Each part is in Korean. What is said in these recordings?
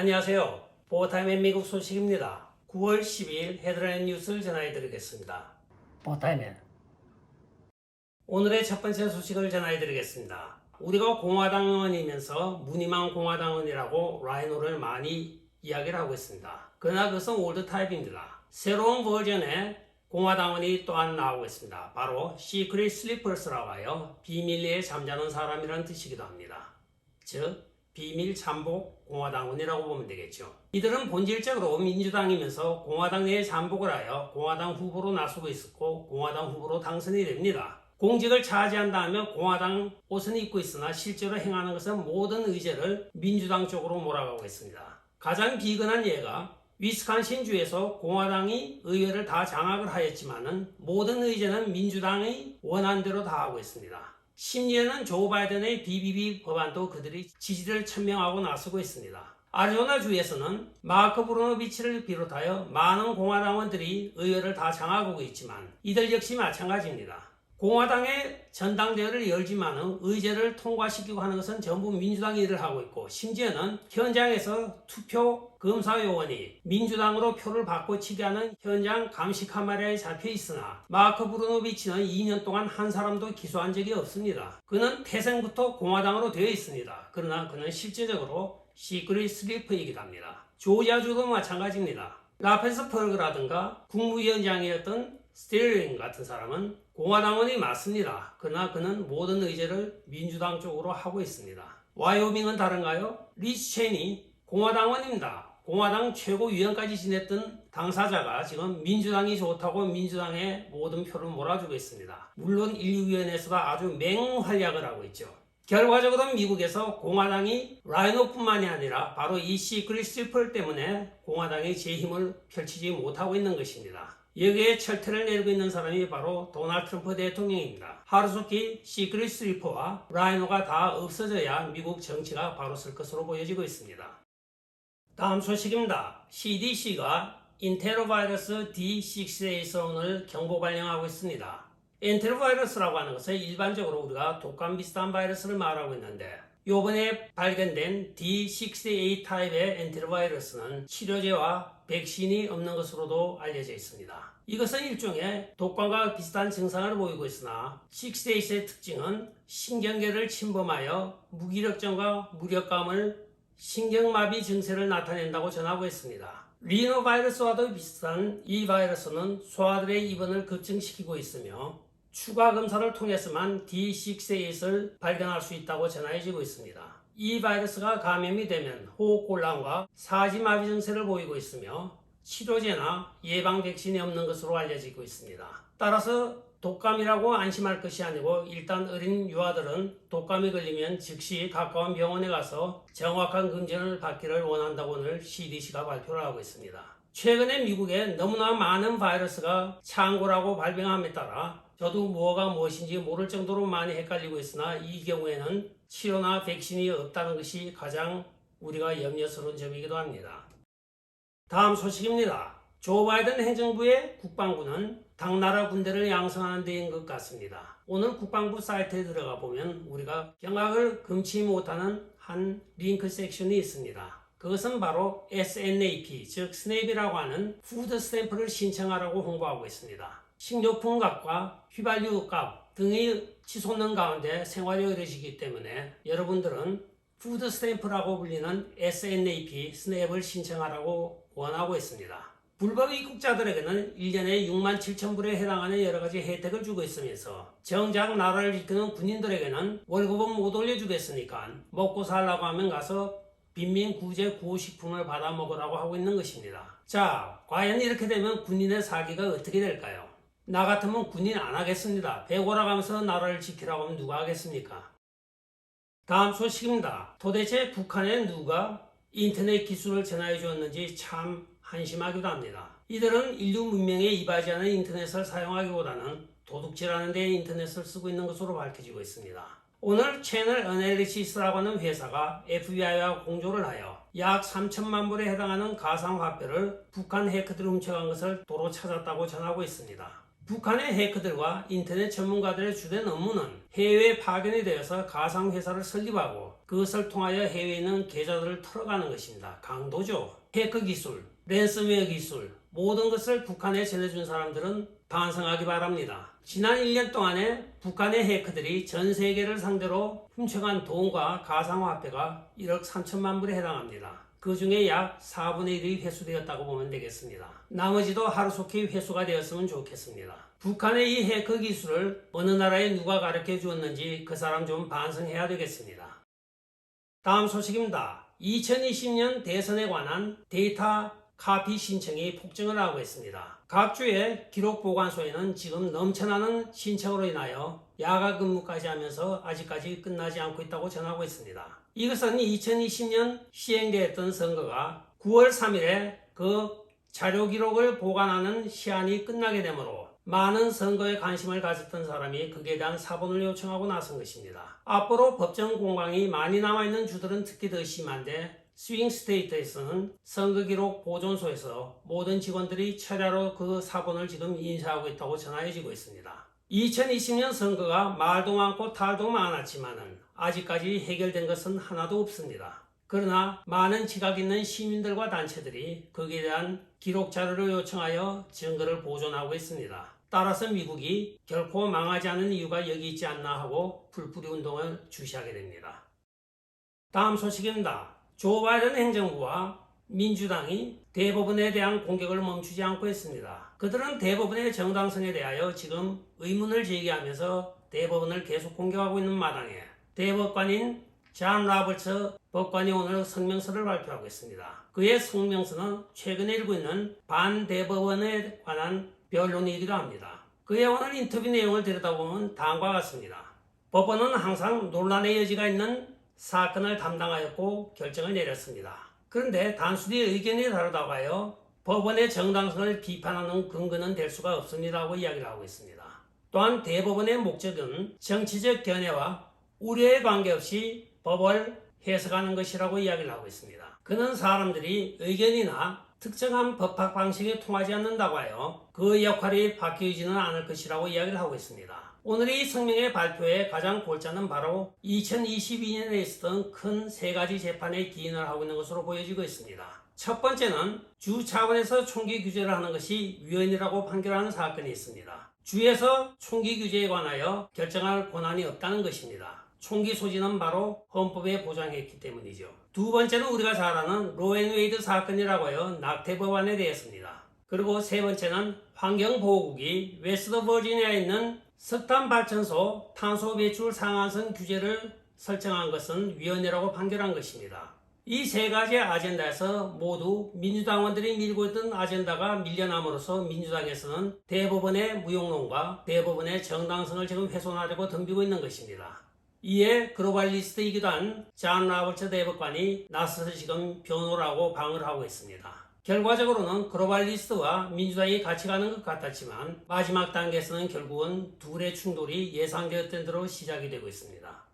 안녕하세요. 보타임의 미국 소식입니다. 9월 12일 헤드라인 뉴스를 전해드리겠습니다. 보타이면 오늘의 첫 번째 소식을 전해드리겠습니다. 우리가 공화당 의원이면서 무늬만 공화당원이라고 라이노를 많이 이야기를 하고 있습니다. 그러나 그것은 올드 타입입니다. 새로운 버전의 공화당원이 또한 나오고 있습니다. 바로 시크릿 슬리퍼스라고 하여 비밀리에 잠자는 사람이라는 뜻이기도 합니다. 즉 비밀 잠복 공화당원이라고 보면 되겠죠. 이들은 본질적으로 민주당이면서 공화당 내에 잠복을 하여 공화당 후보로 나서고 있었고 공화당 후보로 당선이 됩니다. 공직을 차지한다면 공화당 옷은 입고 있으나 실제로 행하는 것은 모든 의제를 민주당 쪽으로 몰아가고 있습니다. 가장 비근한 예가 위스콘신주에서 공화당이 의회를 다 장악을 하였지만은 모든 의제는 민주당의 원안대로 다 하고 있습니다. 심지어는 조 바이든의 BBB 법안도 그들이 지지를 천명하고 나서고 있습니다. 아리조나주에서는 마크 브루노비치를 비롯하여 많은 공화당원들이 의회를 다 장악하고 있지만 이들 역시 마찬가지입니다. 공화당의 전당대회를 열지만은 의제를 통과시키고 하는 것은 전부 민주당이 일을 하고 있고 심지어는 현장에서 투표 검사 요원이 민주당으로 표를 바꿔치기 하는 현장 감시 카메라에 잡혀 있으나 마크 브루노비치는 2년 동안 한 사람도 기소한 적이 없습니다. 그는 태생부터 공화당으로 되어 있습니다. 그러나 그는 실제적으로 시크릿 슬리퍼이기도 합니다. 조지아주도 마찬가지입니다. 라페스 펄그라든가 국무위원장이었던 스틸링 같은 사람은 공화당원이 맞습니다. 그러나 그는 모든 의제를 민주당 쪽으로 하고 있습니다. 와이오밍은 다른가요? 리치 체니 공화당원입니다. 공화당 최고위원까지 지냈던 당사자가 지금 민주당이 좋다고 민주당의 모든 표를 몰아주고 있습니다. 물론 인류위원회에서도 아주 맹활약을 하고 있죠. 결과적으로 미국에서 공화당이 라이노뿐만이 아니라 바로 이 시크릿 슬펄 때문에 공화당이 제 힘을 펼치지 못하고 있는 것입니다. 여기에 철퇴를 내리고 있는 사람이 바로 도널드 트럼프 대통령입니다. 하루속히 시크릿 슬리퍼와 라이노가 다 없어져야 미국 정치가 바로 설 것으로 보여지고 있습니다. 다음 소식입니다. CDC가 인테로바이러스 D6에서 오늘 경보 발령하고 있습니다. 엔테로바이러스라고 하는 것은 일반적으로 우리가 독감 비슷한 바이러스를 말하고 있는데 요번에 발견된 D6A 타입의 엔테로바이러스는 치료제와 백신이 없는 것으로도 알려져 있습니다. 이것은 일종의 독감과 비슷한 증상을 보이고 있으나 6A의 특징은 신경계를 침범하여 무기력증과 무력감을 신경마비 증세를 나타낸다고 전하고 있습니다. 리노바이러스와도 비슷한 이 바이러스는 소아들의 입원을 급증시키고 있으며 추가 검사를 통해서만 D6A8을 발견할 수 있다고 전해지고 있습니다. 이 바이러스가 감염이 되면 호흡곤란과 사지마비 증세를 보이고 있으며 치료제나 예방 백신이 없는 것으로 알려지고 있습니다. 따라서 독감이라고 안심할 것이 아니고 일단 어린 유아들은 독감이 걸리면 즉시 가까운 병원에 가서 정확한 검진을 받기를 원한다고 오늘 CDC가 발표를 하고 있습니다. 최근에 미국에 너무나 많은 바이러스가 창고라고 발병함에 따라 저도 무엇가 무엇인지 모를 정도로 많이 헷갈리고 있으나 이 경우에는 치료나 백신이 없다는 것이 가장 우리가 염려스러운 점이기도 합니다. 다음 소식입니다. 조 바이든 행정부의 국방부는 당나라 군대를 양성하는 데인 것 같습니다. 오늘 국방부 사이트에 들어가 보면 우리가 경악을 금치 못하는 한 링크 섹션이 있습니다. 그것은 바로 SNAP, 즉 스냅이라고 하는 푸드 스탬프를 신청하라고 홍보하고 있습니다. 식료품 값과 휘발유 값 등이 치솟는 가운데 생활이 어려지기 때문에 여러분들은 푸드 스탬프라고 불리는 SNAP, 스냅을 신청하라고 원하고 있습니다. 불법 입국자들에게는 1년에 6만 7천 불에 해당하는 여러 가지 혜택을 주고 있으면서 정작 나라를 지키는 군인들에게는 월급은 못 올려주겠으니까 먹고 살라고 하면 가서 빈민 구제 구호식품을 받아 먹으라고 하고 있는 것입니다. 자, 과연 이렇게 되면 군인의 사기가 어떻게 될까요? 나 같으면 군인 안 하겠습니다. 배고라 가면서 나라를 지키라고 하면 누가 하겠습니까? 다음 소식입니다. 도대체 북한에 누가 인터넷 기술을 전하여 주었는지 참 한심하기도 합니다. 이들은 인류 문명에 이바지하는 인터넷을 사용하기보다는 도둑질하는 데 인터넷을 쓰고 있는 것으로 밝혀지고 있습니다. 오늘 채널 어널리시스라고 하는 회사가 FBI와 공조를 하여 약 3천만 불에 해당하는 가상화폐를 북한 해커들이 훔쳐간 것을 도로 찾았다고 전하고 있습니다. 북한의 해커들과 인터넷 전문가들의 주된 업무는 해외에 파견이 되어서 가상회사를 설립하고 그것을 통하여 해외에 있는 계좌들을 털어가는 것입니다. 강도죠. 해커 기술, 랜섬웨어 기술, 모든 것을 북한에 전해준 사람들은 반성하기 바랍니다. 지난 1년 동안에 북한의 해커들이 전 세계를 상대로 훔쳐간 돈과 가상화폐가 1억 3천만 불에 해당합니다. 그 중에 약 4분의 1이 회수되었다고 보면 되겠습니다. 나머지도 하루속히 회수가 되었으면 좋겠습니다. 북한의 이 해커 기술을 어느 나라에 누가 가르쳐 주었는지 그 사람 좀 반성해야 되겠습니다. 다음 소식입니다. 2020년 대선에 관한 데이터 카피 신청이 폭증을 하고 있습니다. 각 주의 기록 보관소에는 지금 넘쳐나는 신청으로 인하여 야가 근무까지 하면서 아직까지 끝나지 않고 있다고 전하고 있습니다. 이것은 2020년 시행되었던 선거가 9월 3일에 그 자료 기록을 보관하는 시한이 끝나게 되므로 많은 선거에 관심을 가졌던 사람이 거기에 대한 사본을 요청하고 나선 것입니다. 앞으로 법정 공방이 많이 남아있는 주들은 특히 더 심한데 스윙 스테이트에서는 선거 기록 보존소에서 모든 직원들이 철야로 그 사본을 지금 인쇄하고 있다고 전하여지고 있습니다. 2020년 선거가 말도 많고 탈도 많았지만은 아직까지 해결된 것은 하나도 없습니다. 그러나 많은 지각 있는 시민들과 단체들이 거기에 대한 기록 자료를 요청하여 증거를 보존하고 있습니다. 따라서 미국이 결코 망하지 않은 이유가 여기 있지 않나 하고 불뿌리 운동을 주시하게 됩니다. 다음 소식입니다. 조 바이든 행정부와 민주당이 대법원에 대한 공격을 멈추지 않고 있습니다. 그들은 대법원의 정당성에 대하여 지금 의문을 제기하면서 대법원을 계속 공격하고 있는 마당에 대법관인 잔 라버츠 법관이 오늘 성명서를 발표하고 있습니다. 그의 성명서는 최근에 일고 있는 반대법원에 관한 변론이기도 합니다. 그의 오늘 인터뷰 내용을 들여다보면 다음과 같습니다. 법원은 항상 논란의 여지가 있는 사건을 담당하였고 결정을 내렸습니다. 그런데 단순히 의견이 다르다고 하여 법원의 정당성을 비판하는 근거는 될 수가 없습니다고 이야기를 하고 있습니다. 또한 대법원의 목적은 정치적 견해와 우려에 관계없이 법을 해석하는 것이라고 이야기를 하고 있습니다. 그는 사람들이 의견이나 특정한 법학 방식에 통하지 않는다고 하여 그 역할이 바뀌지는 않을 것이라고 이야기를 하고 있습니다. 오늘 이 성명의 발표의 가장 골자는 바로 2022년에 있었던 큰 세 가지 재판에 기인을 하고 있는 것으로 보여지고 있습니다. 첫 번째는 주 차원에서 총기 규제를 하는 것이 위헌이라고 판결하는 사건이 있습니다. 주에서 총기 규제에 관하여 결정할 권한이 없다는 것입니다. 총기 소지는 바로 헌법에 보장했기 때문이죠. 두 번째는 우리가 잘 아는 로앤웨이드 사건이라고 하여 낙태 법안에 대해서입니다. 그리고 세 번째는 환경보호국이 웨스트 버지니아에 있는 석탄 발전소 탄소 배출 상한선 규제를 설정한 것은 위헌이라고 판결한 것입니다. 이 세 가지 아젠다에서 모두 민주당원들이 밀고 있던 아젠다가 밀려남으로써 민주당에서는 대법원의 무용론과 대법원의 정당성을 지금 훼손하려고 덤비고 있는 것입니다. 이에 글로벌리스트이기도 한 잔 라버츠 대법관이 나서서 지금 변호를 하고 방어를 하고 있습니다. 결과적으로는 글로벌리스트와 민주당이 같이 가는 것 같았지만 마지막 단계에서는 결국은 둘의 충돌이 예상되었던 대로 시작이 되고 있습니다.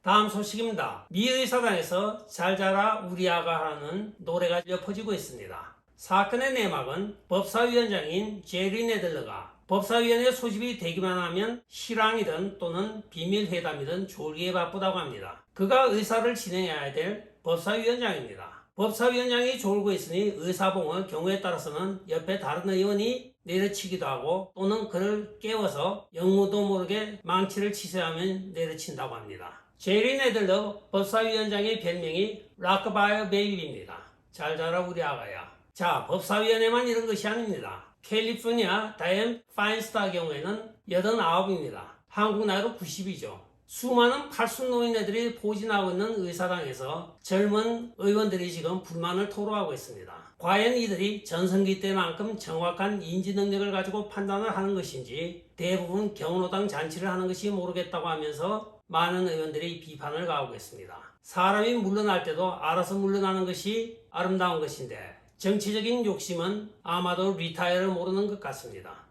다음 소식입니다. 미 의사당에서 잘 자라 우리 아가 하는 노래가 엿퍼지고 있습니다. 사건의 내막은 법사위원장인 제리 네들러가 법사위원회 소집이 되기만 하면 실황이든 또는 비밀회담이든 졸기에 바쁘다고 합니다. 그가 의사를 진행해야 될 법사위원장입니다. 법사위원장이 졸고 있으니 의사봉을 경우에 따라서는 옆에 다른 의원이 내려치기도 하고 또는 그를 깨워서 영무도 모르게 망치를 치세하면 내려친다고 합니다. 제리 네들러 법사위원장의 별명이 락바이어 베이비입니다. 잘 자라 우리 아가야. 자, 법사위원회만 이런 것이 아닙니다. 캘리포니아 다이앤 파인스타 경우에는 89입니다. 한국 나이로 90이죠. 수많은 팔순 노인네들이 포진하고 있는 의사당에서 젊은 의원들이 지금 불만을 토로하고 있습니다. 과연 이들이 전성기 때만큼 정확한 인지 능력을 가지고 판단을 하는 것인지 대부분 경로당 잔치를 하는 것이 모르겠다고 하면서 많은 의원들이 비판을 가하고 있습니다. 사람이 물러날 때도 알아서 물러나는 것이 아름다운 것인데 정치적인 욕심은 아마도 리타이어를 모르는 것 같습니다.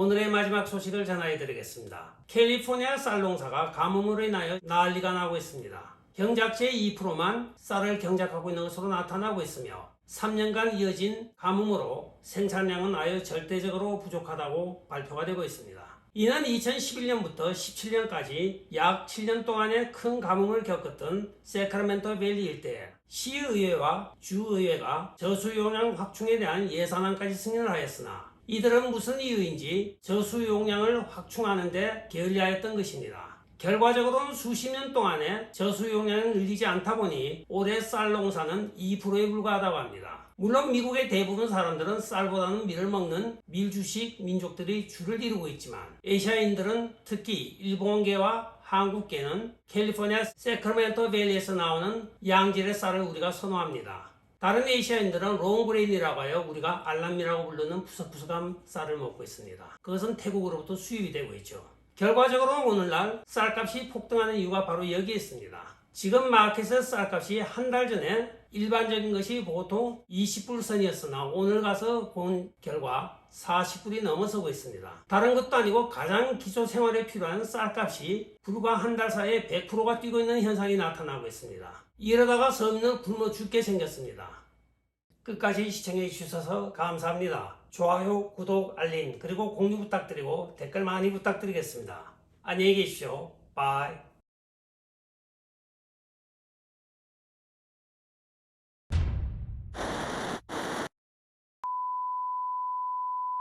오늘의 마지막 소식을 전해드리겠습니다. 캘리포니아 쌀 농사가 가뭄으로 인하여 난리가 나고 있습니다. 경작지의 2%만 쌀을 경작하고 있는 것으로 나타나고 있으며 3년간 이어진 가뭄으로 생산량은 아예 절대적으로 부족하다고 발표가 되고 있습니다. 이는 2011년부터 17년까지 약 7년 동안의 큰 가뭄을 겪었던 세크라멘토 밸리 일대 시의회와 주의회가 저수용량 확충에 대한 예산안까지 승인을 하였으나 이들은 무슨 이유인지 저수 용량을 확충하는 데 게을리하였던 것입니다. 결과적으로는 수십 년 동안에 저수 용량이 늘리지 않다 보니 올해 쌀 농사는 2%에 불과하다고 합니다. 물론 미국의 대부분 사람들은 쌀보다는 밀을 먹는 밀주식 민족들이 줄을 이루고 있지만 아시아인들은 특히 일본계와 한국계는 캘리포니아 세크라멘토 밸리에서 나오는 양질의 쌀을 우리가 선호합니다. 다른 아시아인들은 롱그레인이라고 하여 우리가 알람이라고 부르는 푸석푸석한 쌀을 먹고 있습니다. 그것은 태국으로부터 수입이 되고 있죠. 결과적으로 오늘날 쌀값이 폭등하는 이유가 바로 여기에 있습니다. 지금 마켓에서 쌀값이 한 달 전에 일반적인 것이 보통 20불 선이었으나 오늘 가서 본 결과 40불이 넘어서고 있습니다. 다른 것도 아니고 가장 기초 생활에 필요한 쌀값이 불과 한 달 사이에 100%가 뛰고 있는 현상이 나타나고 있습니다. 이러다가 섬은 굶어 죽게 생겼습니다. 끝까지 시청해 주셔서 감사합니다. 좋아요, 구독, 알림, 그리고 공유 부탁드리고 댓글 많이 부탁드리겠습니다. 안녕히 계십시오. 바이.